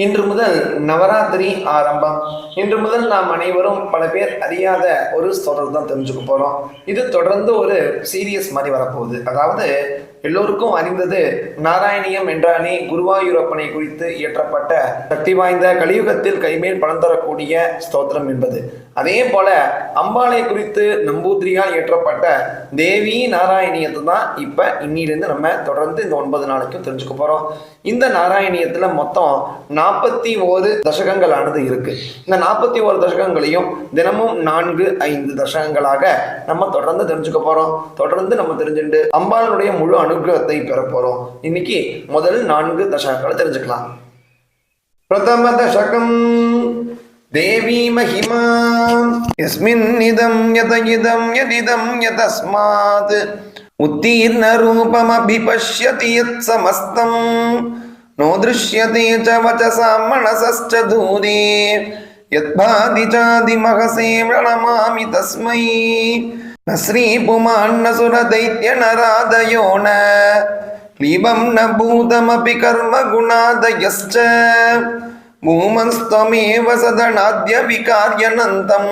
இன்று முதல் நவராத்திரி ஆரம்பம். இன்று முதல் நாம் அனைவரும் பல பேர் அறியாத ஒரு தொடர் தான் தெரிஞ்சுக்க போறோம். இது தொடர்ந்து ஒரு சீரியஸ் மாதிரி வரப்போகுது. அதாவது எல்லோருக்கும் அறிந்தது நாராயணியம் என்றானே குருவாயூரப்பனை குறித்து இயற்றப்பட்ட சக்தி வாய்ந்த கலியுகத்தில் கைமேல் பலன் தரக்கூடிய ஸ்தோத்திரம் என்பது. அதே போல அம்பாளை குறித்து நம்பூதிரியால் இயற்றப்பட்ட தேவி நாராயணியத்தை தான் இப்ப இன்னிலிருந்து நம்ம தொடர்ந்து இந்த ஒன்பது நாளைக்கும் தெரிஞ்சுக்க போறோம். இந்த நாராயணியத்துல மொத்தம் நாற்பத்தி ஓரு தசகங்களானது இருக்கு. இந்த நாற்பத்தி ஓரு தசகங்களையும் தினமும் நான்கு ஐந்து தசகங்களாக நம்ம தொடர்ந்து தெரிஞ்சுக்க போறோம். தொடர்ந்து நம்ம தெரிஞ்சுட்டு அம்பாளுடைய முழு அனு அனுகிரகத்தை பெற போறோம் இன்னைக்கு முதல் நான்கு தசகங்களை தெரிஞ்சுக்கலாம் பிரதம தசகம் தேவி மகிமா யஸ்மின்னிதம் யத இதம் யதிதம் யதஸ்மாத் உத்தீர்ண ரூபமபிபஷ்யதி யத் சமஸ்தம் नो दृश्यते च वचसां मनसश्च दूरे यद्भाति चादिमहसे प्रणमामि तस्मै శ్రీపుమాన్నసురదైత్యనరాదయోన క్లీబం న భూతమపి కర్మ గుణాదయశ్చ భూమస్త్వమేవ సదనాద్య వికార్యనంతం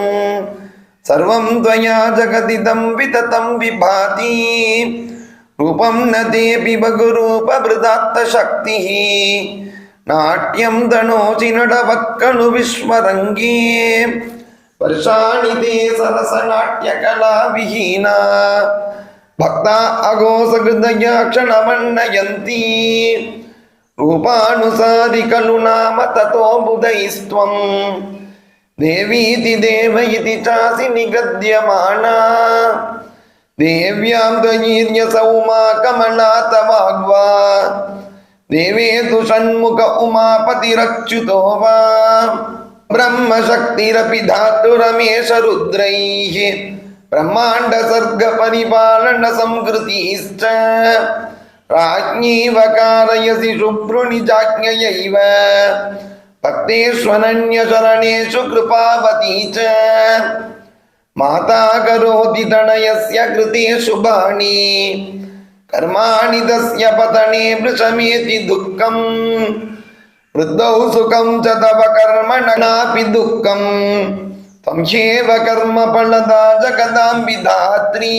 సర్వం త్వయా జగదిదం వితతం విభాతి రూపం నేపి బగురూపభృదాత్తశక్తి నాట్యం తనోచి నడవక్కను విశ్వరంగే नाट्यं तनोचि नडवक्कलु विश्वरङ्गे वर्षाणि ते सरसनाट्यकलाविहीना भक्ता अघोषहृदया क्षणमण्डयन्ति रूपानुसारि खलु नाम ततो बुधैस्त्वं देवीति देव इति चासि निगद्यमाना देव्यां त्वयीर्यसौमा कमला तवाग्वा देवे तु षण्मुख उमापतिरच्युतो वा ब्रह्मशक्तिरपि धातुरमेष रुद्रैः ब्रह्माण्डसर्गपरिपालनसंकृतिश्च राज्ञीव कारयसि शुभ्रुनिजाज्ञयैव भक्तेष्वनन्यशरणेषु कृपावती च माता करोति तनयस्य कृते शुभानि कर्माणि तस्य पतने वृषमेति दुःखम् वृद्धौ सुखं च तव कर्मणनापि दुःखम्। त्वं ह्येव कर्मफलदा जगदां विधात्री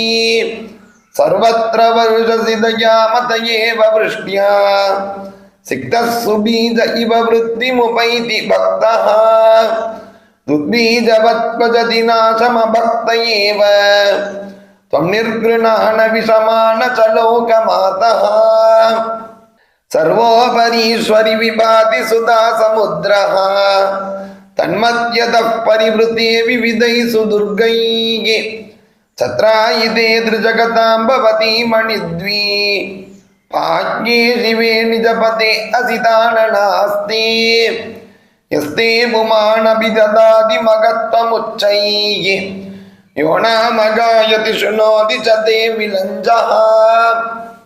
सर्वत्र वर्षसि दयामत एव वृष्ट्या। सिक्तः सुबीज इव वृत्तिमुपैति भक्तः। नाशमभक्त एव। त्वं च लोकमातः। ಸರ್ವೋಪರೀಶ್ವರಿ ವಿಭಾತಿ ಸುಧಾ ಸಮುದ್ರ. ತನ್ಮದ್ಯದ ಪರಿವೃತಿ ವಿವಿಧೈಸು ದುರ್ಗೈಗೆ. ಛತ್ರಾಯಿತೆ ದೃಜಗತಾಂಬವತಿ ಮಣಿದ್ವಿ. ಪಾಜ್ಞೆ ಶಿವೇ ನಿಜಪತೆ ಅಸಿತಾಣನಾಸ್ತಿ ಯಸ್ತೆ ಬಿಜದಾದಿ ಬಿದದಾದಿ ಮಗತ್ವಮುಚ್ಚೈಗೆ ಯೋಣ ಮಗಾಯತಿ ಶೃಣೋತಿ ಚ ದೇವಿ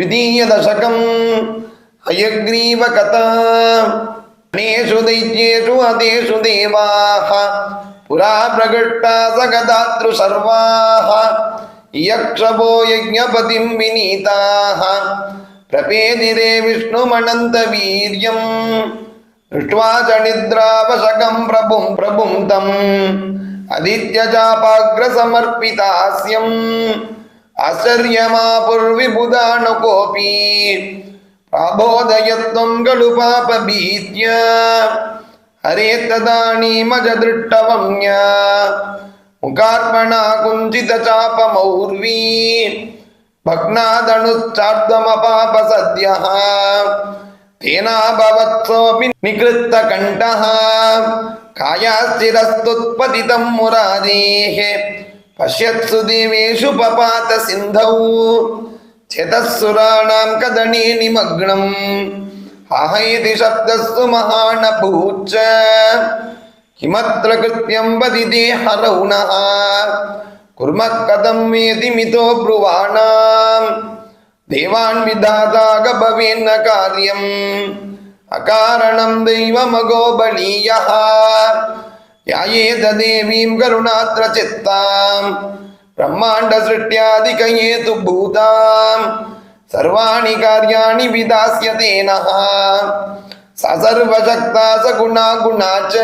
द्वितीय दशकम् हयग्रीवकथा अनेषु दैत्येषु अदेषु देवाः पुरा प्रकृष्टा सगदातृ सर्वाः यक्षपो यज्ञपतिं विनीताः प्रपेदिरे विष्णुमनन्तवीर्यम् दृष्ट्वा च निद्रावशकं प्रभुं प्रभुं तम् अदित्यचापाग्रसमर्पितास्यम् ಅಸರ್ಯಮಾಪುರ್ವಿಬುಧಾನ ಕೋಪಿ ಪ್ರಾಬೋಧಯತ್ವಂ ಗಲು ಪಾಪ ಭೀತ್ಯ ಹರೇ ತದಾನಿ ಮಜ ದೃಷ್ಟವಮ್ಯ ಮುಖಾರ್ಪಣ ಕುಂಚಿತ ಚಾಪ ಮೌರ್ವಿ ಭಗ್ನಾದಣುಶ್ಚಾರ್ಧಮಪಾಪ ಸದ್ಯ ತೇನಾಭವತ್ಸೋಪಿ ನಿಕೃತ್ತ ಕಂಠಃ ಕಾಯಾಸ್ಥಿರಸ್ತುತ್ಪತಿತಂ ಮುರಾದೇಹೆ పశ్యత్సు దేవేషు పపాత సింధౌ చతస్సురాణాం కదనే నిమగ్నం హహైతి శబ్దస్సు మహానభూచ్చ కిమత్ర కృత్యం వదిదే హరౌణ కుర్మ కథం వేది మితో బ్రువాణాం దేవాన్ విధాతాగ భవేన్న కార్యం అకారణం దైవమగో బలీయ सर्वाणि कार्याणि विधास्यते नः स सर्वशक्ता स गुणा गुणा च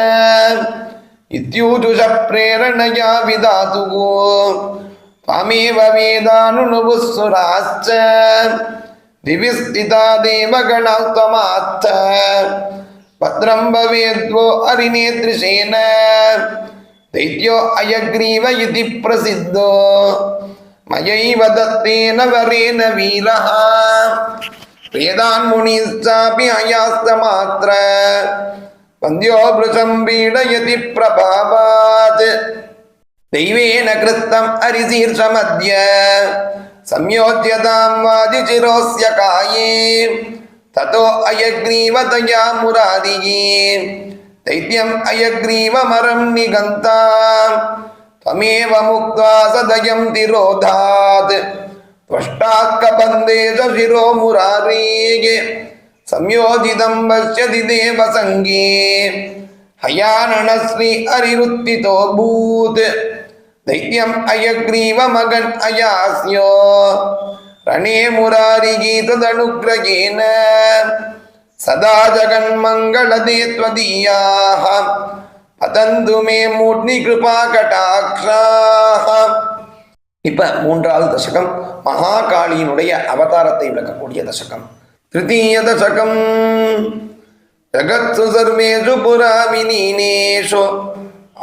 इत्यूजुष प्रेरणया विधातुः त्वमेव वेदानुनुवुः सुराश्च दिवि स्थिता देवगणास्त्वमात्थ भद्रं भवेद्वो हरिनेदृशेन दैत्यो अयग्रीव इति प्रसिद्धो मयैव दत्तेन वरेण वीरः वेदान्मुनिश्चापि अयास्तमात्र वन्द्यो भृशं पीडयति प्रभावात् दैवेन कृत्तम् हरिशीर्षमद्य संयोज्यतां वादिचिरोऽस्य काये ततो अयग्रीवतया मुरारिः दैत्यम् अयग्रीवमरं निगन्ता त्वमेव मुक्त्वा सदयं तिरोधात् त्वष्टाकबन्धे च शिरो मुरारेः संयोजितं पश्यति देवसङ्गे हयाननश्री हरिरुत्थितोऽभूत् दैत्यम् अयग्रीवमगन् अयास्यो ರಣೇ ಮುರಾರಿಗೀತ ತನುಗ್ರಗೇನ ಸದಾ ಜಗನ್ಮಂಗಳ ದೇ ತ್ವದೀಯಾ ಪತಂದು ಮೇ ಮೂರ್ನಿ ಕೃಪಾ ಕಟಾಕ್ಷಾ இப்ப மூன்றாவது தசகம் மகாகாளியினுடைய அவதாரத்தை விளக்கக்கூடிய தசகம். திருத்தீய தசகம். ஜகத்து சர்வேஷு புராவினீனேஷு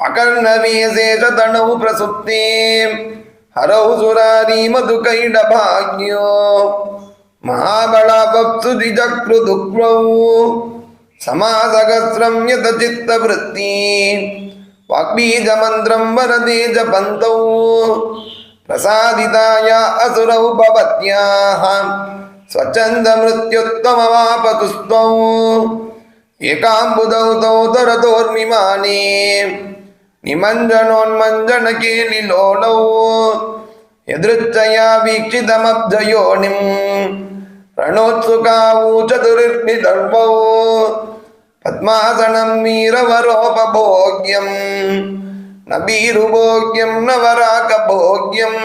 அகர்ணவேசேஷ தனவு பிரசுத்தேம் ಹರೌ ಸುರಾರಿ ಮಧು ಕೈಡ ಭಾಗ್ಯೋ ಮಹಾಬಳ ಭಕ್ತು ದ್ವಿಜಕ್ರು ದುಃಖವು ಸಮಾಸಹಸ್ರಂ ಯತ ಚಿತ್ತ ವೃತ್ತಿ ವಾಗ್ಬೀಜ ಮಂತ್ರಂ ವರದೇ ಜಪಂತೌ ಪ್ರಸಾದಿತಾಯ ಅಸುರೌ ಭವತ್ಯಾಹ ಸ್ವಚ್ಛಂದ ಮೃತ್ಯುತ್ತಮ ವಾಪತುಸ್ತೌ ಏಕಾಂಬುದೌ ತೌ ತರತೋರ್ಮಿಮಾನೇ ನಿಮಂಜನೋನ್ಮಂಜನಕೇ ನಿಲೋಲವು ಎದೃಚ್ಛಯ ವೀಕ್ಷಿತಮಬ್ಧಯೋ ನಿಂ ರಣೋತ್ಸುಕಾವು ಚತುರ್ನಿದರ್ಭವು ಪದ್ಮಾಸನಂ ವೀರವರೋಪಭೋಗ್ಯಂ ನಬೀರುಭೋಗ್ಯಂ ನವರಾಕಭೋಗ್ಯಂ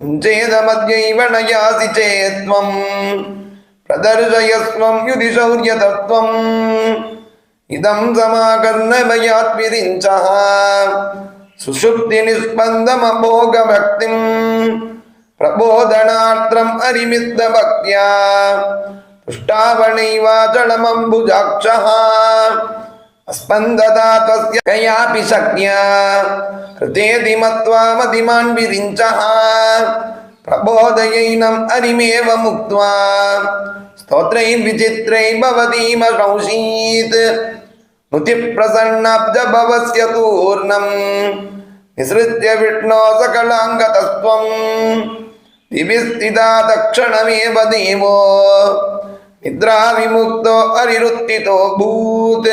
ಮುಂಚೇದಮದ್ಯೈವ ನಯಾಸಿ ಚೇತ್ವಂ ಪ್ರದರ್ಶಯಸ್ವಂ ಯುಧಿ ಶೌರ್ಯತತ್ವಂ இதம் சமாகர்ணமயாத்விரிஞ்சா சுசுப்தி நிஸ்பந்தமபோக பக்திம் பிரபோதனார்த்தம் அரிமித்த பக்தியா புஷ்டாவணைவாச்சலமம்புஜாட்சா ஸ்பந்ததா தஸ்ய கயாபி சக்யா கிருதேதி மத்வா மதிமான் விரிஞ்சா பிரபோதயைனம் அரிமேவ முக்த்வா मुक्त्वा स्तोत्रैर्विचित्रैः भवतीमशंसीत् नुतिप्रसन्नाब्जभवस्य तूर्णम् निसृत्य विष्णो सकलाङ्गतस्त्वम् दिविस्थिता तक्षणमेव देवो निद्राविमुक्तो हरिरुत्थितो भूत्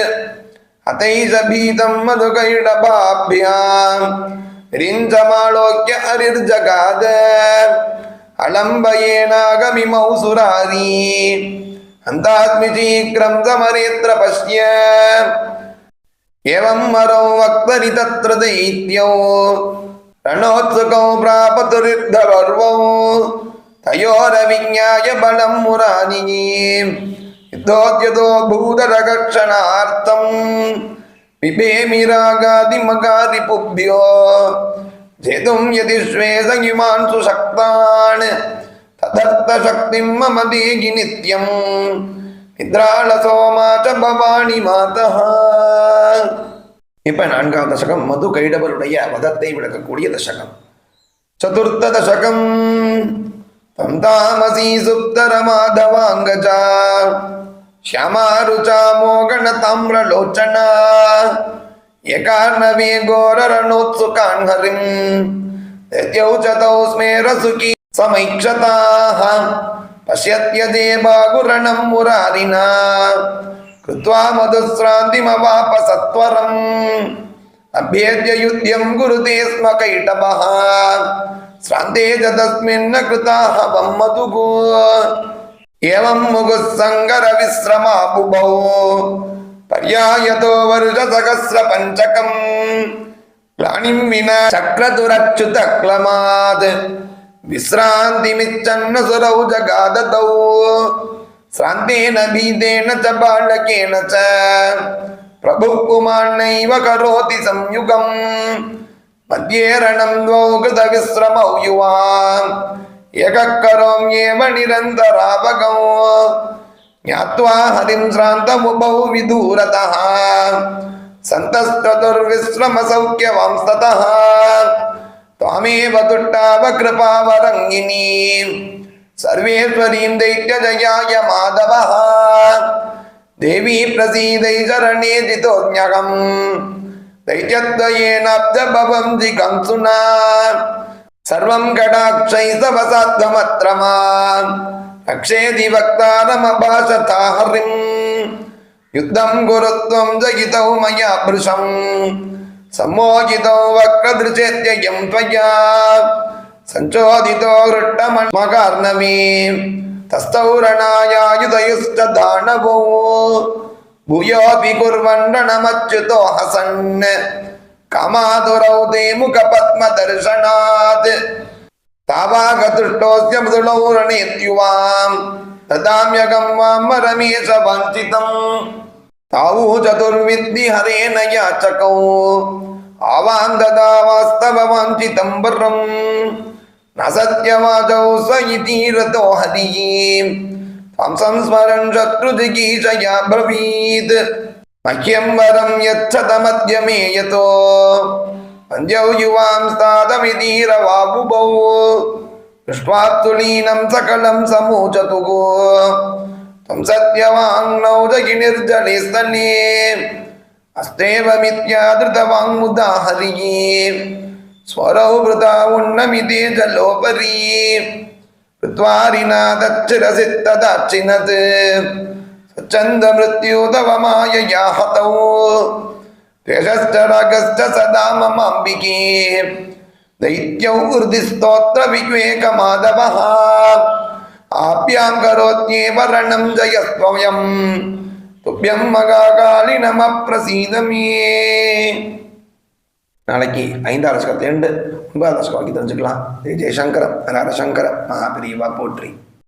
अतैष भीतं मधुकैडभाभ्याम् रिञ्जमालोक्य हरिर्जगाद अलम्बयेनागमिमौ सुरारी हन्तास्मि शीघ्रं समरेत्र पश्य एवं मरो वक्तरि तत्र दैत्यौ रणोत्सुकौ प्रापतुरिद्धपर्वौ तयोरविज्ञाय बलं मुरानिः युद्धोद्यतो भूतरक्षणार्थम् पिबेमि சேதும் யதி ஸ்வேதயுமான் சுசக்தான் ததர்த்தசக்திம் மம தேகி நித்யம். நித்ராலசோமா ச பவானி மாதா. இப்போ நான்காம் தசகம் மது கைடவருடைய வதத்தை விளக்கக்கூடிய தசகம். சதுர்த்த தசகம் தம் தாமசி சுப்தர ஷியமாருச்சா மோகண தாமிரலோச்சனா. యకార్ణవీ ఘోరరణోత్సు కాన్హరిం తౌస్మే రసుకి సమైక్షతా. పశ్యత్యదే బాగురణం మురారినా. కృత్వా మధుశ్రాంతిమవాప సత్వరం అభ్యేద్య యుద్ధ్యం గురుతే స్మ కైటవ. శ్రాంతే తస్మిన్న కృతాహవం మధుగు. ఏం ముగుస్సంగర విశ్రమాబుభౌ पर्यायतो वर्षसहस्रपञ्चकम् ग्लानिं विना चक्रतुरच्युतक्लमात् विश्रान्तिमिच्छन्न सुरौ जगादतौ श्रान्तेन भीतेन च बालकेन च प्रभुः पुमान्नैव करोति संयुगम् मध्ये रणं द्वौ कृतविश्रमौ युवाम् एकः करोम्येव निरन्तरावगौ ज्ञात्वा हरिं श्रान्तमुभौ विदूरतः सन्तश्चतुर्विश्रमसौख्यवांस्ततः त्वामेव तुट्टाव कृपावरङ्गिनी सर्वेश्वरीं दैत्यजयाय माधवः देवी प्रसीदै शरणे जितोऽन्यहम् दैत्यद्वयेनाब्जभवं जिगंसुना सर्वं कटाक्षैः सवसात्वमत्र माम् रक्षेति वक्तारमभाषता हरिम् युद्धं कुरुत्वं जयितौ मया भृशम् सम्मोहितो वक्रदृशेत्ययं त्वया सञ्चोदितो हृट्टमन्मकार्णवी तस्थौ रणायायुधयुश्च दानवौ भूयोऽपि कुर्वण्डनमच्युतो हसन् कामातुरौ ते मुखपद्मदर्शनात् तावागतुष्टोऽस्य मृदुलौ रणेत्युवाम् ददाम्यगं वां रमेश वाञ्छितम् तावु चतुर्विद्धि हरेण याचकौ आवां ददा वास्तव वाञ्छितं वरम् न सत्यवाचौ स इति रतो हरिः त्वां संस्मरन् शत्रुजिगीषया ब्रवीत् मह्यं वरं यच्छतमद्य मे यतो पञ्चौ युवां स्तादमितीरवाबुभौ दृष्ट्वा तुलीनं सकलं समूचतुः त्वं सत्यवाङ्नौ जगिनिर्जले स्तने अस्तेव मिथ्याधृतवाङ्मुदा हरिः स्वरौ वृता उन्नमिते जलोपरि कृत्वारिनादच्छिरसि तदाच्छिनत् स्वच्छन्दमृत्यु तव मायया हतौ द्वेषश्च रागश्च सदा ममाम्बिके दैत्यौ हृदिस्तोत्रविवेकमाधवः आप्यां करोत्येव रणं जयस्त्वयम् तुभ्यं மகாகாலி நம பிரசீத மே நாளைக்கு ஐந்தாவது ஸ்கத்தை உண்டு ஒன்பதாவது ஸ்கோக்கி தெரிஞ்சுக்கலாம் ஜெய் ஜெயசங்கரம் ஹர சங்கர மகாபிரிவா போற்றி